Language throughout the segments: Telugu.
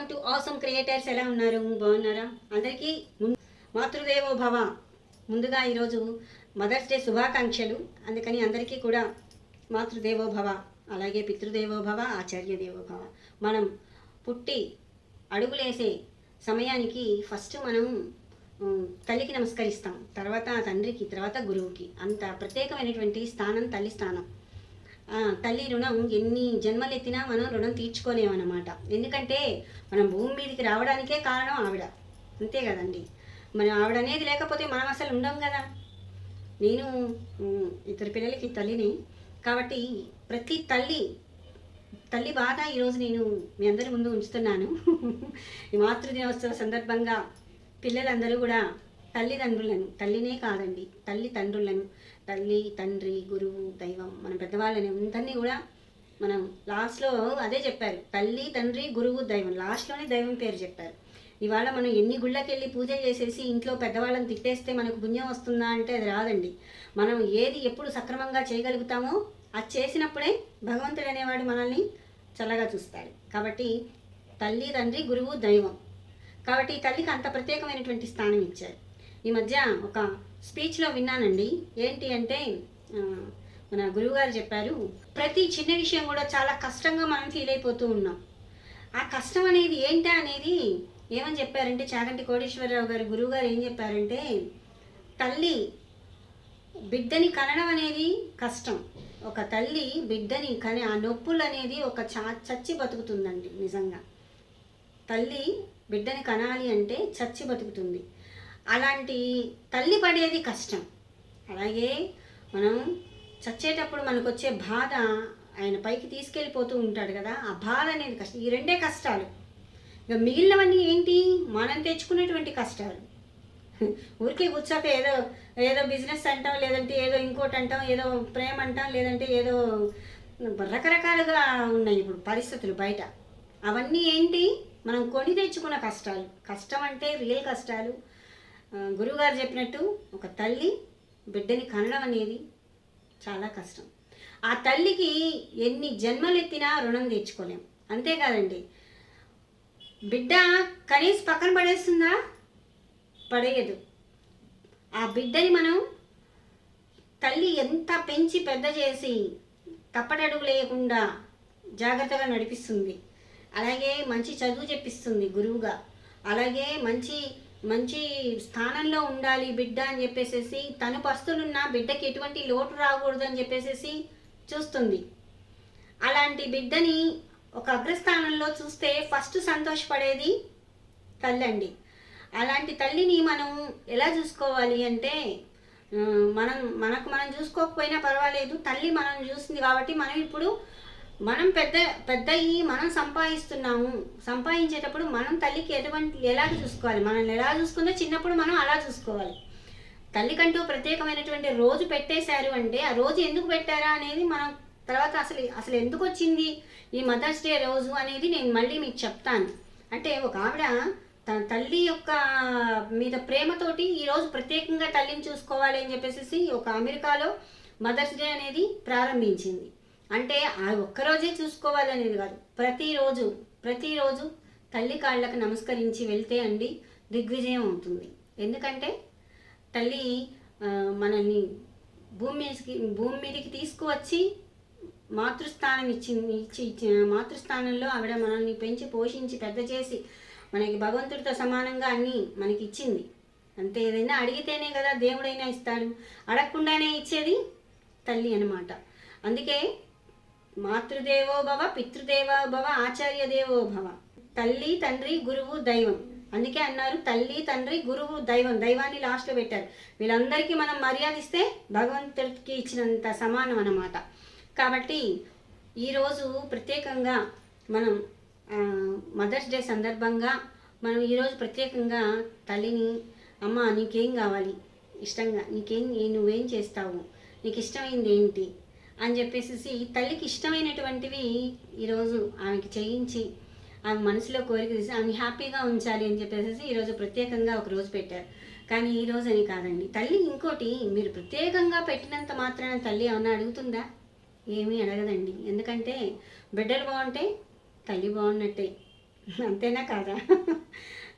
Welcome to awesome creators. ఎలా ఉన్నారు? బాగున్నారా? అందరికీ మాతృదేవో భవ. ముందుగా ఈరోజు మదర్స్ డే శుభాకాంక్షలు. అందుకని అందరికీ కూడా మాతృదేవో భవ అలాగే పితృదేవో భవ ఆచార్య దేవో భవ. మనం పుట్టి అడుగులేసే సమయానికి ఫస్ట్ మనం తల్లికి నమస్కరిస్తాం. తర్వాత తండ్రికి తర్వాత గురువుకి. అంత ప్రత్యేకమైనటువంటి స్థానం తల్లి స్థానం. తల్లి రుణం ఎన్ని జన్మలెత్తినా మనం రుణం తీర్చుకోలేమన్నమాట. ఎందుకంటే మనం భూమి మీదకి రావడానికే కారణం ఆవిడ. అంతే కదండి. మనం ఆవిడ అనేది లేకపోతే మనం అసలు ఉండం కదా. నేను ఇద్దరు పిల్లలకి తల్లిని. కాబట్టి ప్రతి తల్లి తల్లి బాధ ఈరోజు నేను మీ అందరి ముందు ఉంచుతున్నాను. ఈ మాతృదినోత్సవ సందర్భంగా పిల్లలందరూ కూడా తల్లిదండ్రులను తల్లినే కాదండి తల్లి తండ్రులను తల్లి తండ్రి గురువు దైవం మన పెద్దవాళ్ళని అందరినీ కూడా మనం లాస్ట్లో అదే చెప్పారు తల్లి తండ్రి గురువు దైవం లాస్ట్లోనే దైవం పేరు చెప్పారు. ఇవాళ మనం ఎన్ని గుళ్ళకి వెళ్ళి పూజ చేసేసి ఇంట్లో పెద్దవాళ్ళని తిట్టేస్తే మనకు పుణ్యం వస్తుందా అంటే అది రాదండి. మనం ఏది ఎప్పుడు సక్రమంగా చేయగలుగుతామో అది చేసినప్పుడే భగవంతుడు అనేవాడు మనల్ని చల్లగా చూస్తాడు. కాబట్టి తల్లి తండ్రి గురువు దైవం. కాబట్టి ఈ తల్లికి అంత ప్రత్యేకమైనటువంటి స్థానం ఇచ్చారు. ఈ మధ్య ఒక స్పీచ్లో విన్నానండి. ఏంటి అంటే మన గురువుగారు చెప్పారు ప్రతి చిన్న విషయం కూడా చాలా కష్టంగా మనం ఫీల్ అయిపోతూ ఉన్నాం. ఆ కష్టం అనేది ఏంటా అనేది ఏమని చెప్పారంటే చాగంటి కోటేశ్వరరావు గారు గురువుగారు ఏం చెప్పారంటే తల్లి బిడ్డని కనడం అనేది కష్టం. ఒక తల్లి బిడ్డని కనే ఆ నొప్పులు అనేది ఒక చా చచ్చి బతుకుతుందండి నిజంగా. తల్లి బిడ్డని కనాలి అంటే చచ్చి బతుకుతుంది. అలాంటి తల్లి పడేది కష్టం. అలాగే మనం చచ్చేటప్పుడు మనకు వచ్చే బాధ ఆయన పైకి తీసుకెళ్ళిపోతూ ఉంటాడు కదా ఆ బాధ అనేది కష్టం. ఈ రెండే కష్టాలు. ఇక మిగిలినవన్నీ ఏంటి? మనం తెచ్చుకునేటువంటి కష్టాలు. ఊరికే కూర్చోక ఏదో ఏదో బిజినెస్ అంటాం లేదంటే ఏదో ఇంకోటి అంటాం ఏదో ప్రేమ అంటాం లేదంటే ఏదో రకరకాలుగా ఉన్నాయి ఇప్పుడు పరిస్థితులు బయట. అవన్నీ ఏంటి? మనం కొని తెచ్చుకున్న కష్టాలు. కష్టం అంటే రియల్ కష్టాలు. గురువుగారు చెప్పినట్టు ఒక తల్లి బిడ్డని కనడం అనేది చాలా కష్టం. ఆ తల్లికి ఎన్ని జన్మలెత్తినా రుణం తెచ్చుకోలేం అంతేకాదండి బిడ్డ కనీసం పక్కన పడేస్తుందా? పడేయదు. ఆ బిడ్డని మనం తల్లి ఎంత పెంచి పెద్ద చేసి తప్పటడుగు లేకుండా జాగ్రత్తగా నడిపిస్తుంది. అలాగే మంచి చదువు చెప్పిస్తుంది గురువుగా. అలాగే మంచి మంచి స్థానంలో ఉండాలి బిడ్డ అని చెప్పేసేసి తను పస్తులున్న బిడ్డకి ఎటువంటి లోటు రాకూడదు అని చెప్పేసేసి చూస్తుంది. అలాంటి బిడ్డని ఒక అగ్రస్థానంలో చూస్తే ఫస్ట్ సంతోషపడేది తల్లి అండి అలాంటి తల్లిని మనం ఎలా చూసుకోవాలి అంటే మనం మనకు మనం చూసుకోకపోయినా పర్వాలేదు తల్లి మనం చూసింది కాబట్టి మనం ఇప్పుడు మనం పెద్ద పెద్ద అయ్యి మనం సంపాదిస్తున్నాము. సంపాదించేటప్పుడు మనం తల్లికి ఎటువంటి ఎలా చూసుకోవాలి? మనల్ని ఎలా చూసుకుందో చిన్నప్పుడు మనం అలా చూసుకోవాలి. తల్లికంటూ ప్రత్యేకమైనటువంటి రోజు పెట్టేశారు అంటే ఆ రోజు ఎందుకు పెట్టారా అనేది మనం తర్వాత అసలు అసలు ఎందుకు వచ్చింది? ఈ మదర్స్ డే రోజు అనేది నేను మళ్ళీ మీకు చెప్తాను. అంటే ఒక ఆవిడ తన తల్లి యొక్క మీద ప్రేమతోటి ఈరోజు ప్రత్యేకంగా తల్లిని చూసుకోవాలి అని చెప్పేసి ఒక అమెరికాలో మదర్స్ డే అనేది ప్రారంభించింది. అంటే ఆ ఒక్కరోజే చూసుకోవాలనేది కాదు. ప్రతిరోజు ప్రతిరోజు తల్లి కాళ్ళకు నమస్కరించి వెళ్తే అండి దిగ్విజయం అవుతుంది. ఎందుకంటే తల్లి మనల్ని భూమి మీదకి భూమి మీదకి తీసుకువచ్చి మాతృస్థానం ఇచ్చింది ఇచ్చి మాతృస్థానంలో ఆవిడ మనల్ని పెంచి పోషించి పెద్ద చేసి మనకి భగవంతుడితో సమానంగా అన్నీ మనకి ఇచ్చింది. అంతే ఏదైనా అడిగితేనే కదా దేవుడైనా ఇస్తాడు. అడగకుండానే ఇచ్చేది తల్లి అన్నమాట. అందుకే మాతృదేవో భవ పితృదేవో భవ ఆచార్య దేవో భవ. తల్లి తండ్రి గురువు దైవం. అందుకే అన్నారు తల్లి తండ్రి గురువు దైవం. దైవాన్ని లాస్ట్లో పెట్టారు. వీళ్ళందరికీ మనం మర్యాద ఇస్తే భగవంతుడికి ఇచ్చినంత సమానం అన్నమాట. కాబట్టి ఈరోజు ప్రత్యేకంగా మనం మదర్స్ డే సందర్భంగా మనం ఈరోజు ప్రత్యేకంగా తల్లిని అమ్మ నీకేం కావాలి? ఇష్టంగా. నీకేం నువ్వేం చేస్తావు? నీకు ఇష్టమైంది ఏంటి? అని చెప్పేసి తల్లికి ఇష్టమైనటువంటివి ఈరోజు ఆమెకి చేయించి ఆమె మనసులో కోరిక తీసి ఆమె హ్యాపీగా ఉంచాలి అని చెప్పేసి ఈరోజు ప్రత్యేకంగా ఒక రోజు పెట్టారు. కానీ ఈ రోజు అని కాదండి. తల్లి ఇంకోటి మీరు ప్రత్యేకంగా పెట్టినంత మాత్రాన తల్లి ఏమన్నా అడుగుతుందా? ఏమీ అడగదండి. ఎందుకంటే బిడ్డలు బాగుంటే తల్లి బాగున్నట్టే. అంతేనా కాదా?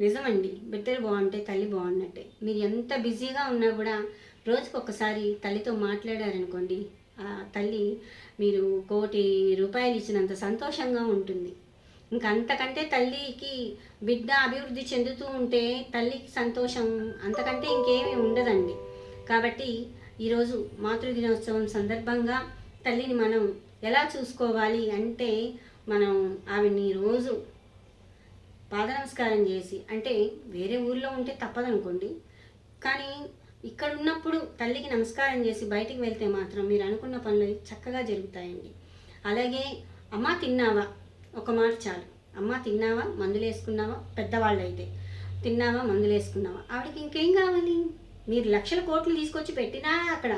నిజమండి. బిడ్డలు బాగుంటే తల్లి బాగున్నట్టే. మీరు ఎంత బిజీగా ఉన్నా కూడా రోజుకొకసారి తల్లితో మాట్లాడారనుకోండి తల్లి మీరు కోటి రూపాయలు ఇచ్చినంత సంతోషంగా ఉంటుంది. ఇంకంతకంటే తల్లికి బిడ్డ అభివృద్ధి చెందుతూ ఉంటే తల్లికి సంతోషం అంతకంటే ఇంకేమీ ఉండదండి. కాబట్టి ఈరోజు మాతృదినోత్సవం సందర్భంగా తల్లిని మనం ఎలా చూసుకోవాలి అంటే మనం ఆవిడ్ని రోజు పాద నమస్కారం చేసి అంటే వేరే ఊర్లో ఉంటే తప్పదనుకోండి. కానీ ఇక్కడ ఉన్నప్పుడు తల్లికి నమస్కారం చేసి బయటికి వెళ్తే మాత్రం మీరు అనుకున్న పనులు చక్కగా జరుగుతాయండి. అలాగే అమ్మ తిన్నావా? ఒక మాట చాలు. అమ్మ తిన్నావా? మందులు వేసుకున్నావా? పెద్దవాళ్ళు అయితే తిన్నావా? మందులు వేసుకున్నావా? ఆవిడకి ఇంకేం కావాలి? మీరు లక్షల కోట్లు తీసుకొచ్చి పెట్టినా అక్కడ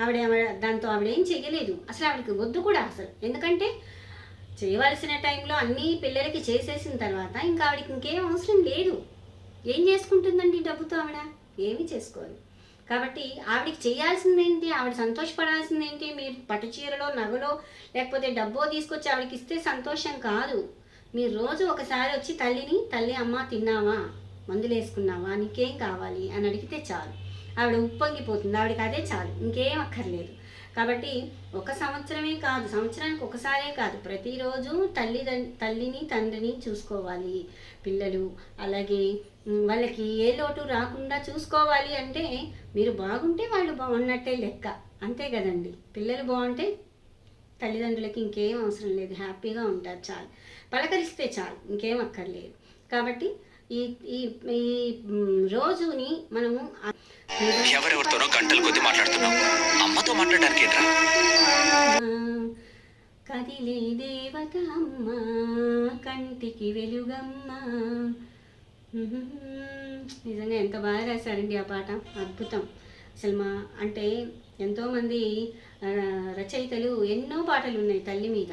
ఆవిడ దాంతో ఆవిడ ఏం చేయలేదు అసలు ఆవిడకి వద్దు కూడా అసలు. ఎందుకంటే చేయవలసిన టైంలో అన్నీ పిల్లలకి చేసేసిన తర్వాత ఇంకా ఆవిడకి ఇంకేం అవసరం లేదు. ఏం చేసుకుంటుందండి డబ్బుతో ఆవిడ? ఏమీ చేసుకోవాలి కాబట్టి ఆవిడకి చేయాల్సింది ఏంటి ఆవిడ సంతోషపడాల్సింది ఏంటి మీరు పట్టు చీరలో నగలో లేకపోతే డబ్బో తీసుకొచ్చి ఆవిడకి ఇస్తే సంతోషం కాదు. మీరు రోజు ఒకసారి వచ్చి తల్లిని తల్లి అమ్మ తిన్నావా? మందులు వేసుకున్నావా నీకేం కావాలి? అని అడిగితే చాలు. ఆవిడ ఉప్పొంగిపోతుంది. ఆవిడకి అదే చాలు. ఇంకేం అక్కర్లేదు. కాబట్టి ఒక సంవత్సరమే కాదు సంవత్సరానికి ఒకసారే కాదు ప్రతిరోజు తల్లి తల్లిని తండ్రిని చూసుకోవాలి. పిల్లలు అలాగే వాళ్ళకి ఏ లోటు రాకుండా చూసుకోవాలి అంటే మీరు బాగుంటే వాళ్ళు బాగున్నట్టే లెక్క. అంతే కదండి. పిల్లలు బాగుంటే తల్లిదండ్రులకి ఇంకేం అవసరం లేదు. హ్యాపీగా ఉంటారు చాలు. పలకరిస్తే చాలు. ఇంకేం అక్కర్లేదు. కాబట్టి ఈ ఈ ఈ రోజుని మనము ఎవరెవరితోనో గంటల కొద్ది మాట్లాడుతున్నావు. అమ్మతో మాట్లాడడానికి కదిలే దేవత అమ్మ కంటికి వెలుగమ్మ. నిజంగా ఎంత బాగా రాశారండి ఆ పాట. అద్భుతం. అసలు మా అంటే ఎంతోమంది రచయితలు ఎన్నో పాటలు ఉన్నాయి తల్లి మీద.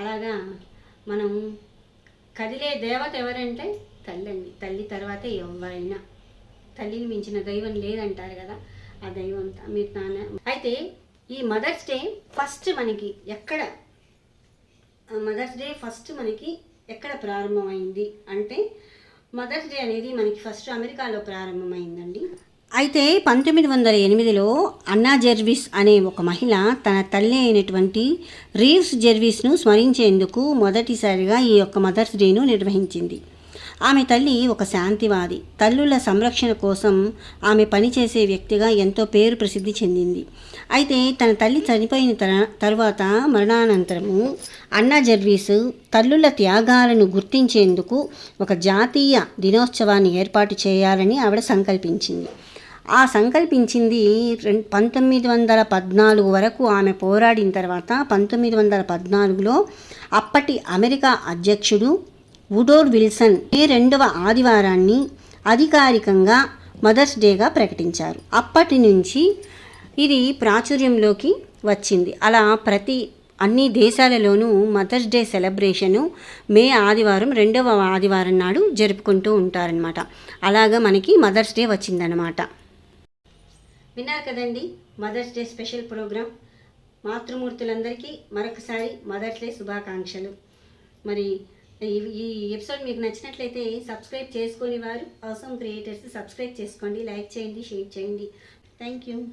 అలాగా మనం కదిలే దేవత ఎవరంటే తల్లి అండి తల్లి తర్వాతే ఎవరైనా. తల్లిని మించిన దైవం లేదంటారు కదా ఆ దైవం మీరు నాన్న. అయితే ఈ మదర్స్ డే ఫస్ట్ మనకి ఎక్కడ? మదర్స్ డే ఫస్ట్ మనకి ఎక్కడ ప్రారంభమైంది? అంటే మదర్స్ డే అనేది మనకి ఫస్ట్ అమెరికాలో ప్రారంభమైందండి. అయితే పంతొమ్మిది వందల ఎనిమిదిలో అన్నా జెర్విస్ అనే ఒక మహిళ తన తల్లి అయినటువంటి రీవ్స్ జెర్విస్ను స్మరించేందుకు మొదటిసారిగా ఈ యొక్క మదర్స్ డేను నిర్వహించింది. ఆమె తల్లి ఒక శాంతివాది. తల్లుల సంరక్షణ కోసం ఆమె పనిచేసే వ్యక్తిగా ఎంతో పేరు ప్రసిద్ధి చెందింది. అయితే తన తల్లి చనిపోయిన తర తరువాత మరణానంతరము అన్నా జర్వీస్ తల్లుల త్యాగాలను గుర్తించేందుకు ఒక జాతీయ దినోత్సవాన్ని ఏర్పాటు చేయాలని ఆవిడ సంకల్పించింది. ఆ సంకల్పించింది పంతొమ్మిది వందల పద్నాలుగు వరకు ఆమె పోరాడిన తర్వాత పంతొమ్మిది వందల పద్నాలుగులో అప్పటి అమెరికా అధ్యక్షుడు వుడోర్ విల్సన్ మే రెండవ ఆదివారాన్ని అధికారికంగా మదర్స్ డేగా ప్రకటించారు. అప్పటి నుంచి ఇది ప్రాచుర్యంలోకి వచ్చింది. అలా ప్రతి అన్ని దేశాలలోనూ మదర్స్ డే సెలబ్రేషను మే ఆదివారం రెండవ ఆదివారం నాడు జరుపుకుంటూ ఉంటారనమాట అలాగా మనకి మదర్స్ డే వచ్చిందనమాట విన్నారు కదండి మదర్స్ డే స్పెషల్ ప్రోగ్రామ్ మాతృమూర్తులందరికీ మరొకసారి మదర్స్ డే శుభాకాంక్షలు. మరి ఈ- ఈ ఎపిసోడ్ మీకు నచ్చినట్లయితే సబ్స్క్రైబ్ చేసుకొని వారు అవసరం క్రియేటర్స్ సబ్స్క్రైబ్ చేసుకోండి లైక్ చేయండి షేర్ చేయండి. Thank you.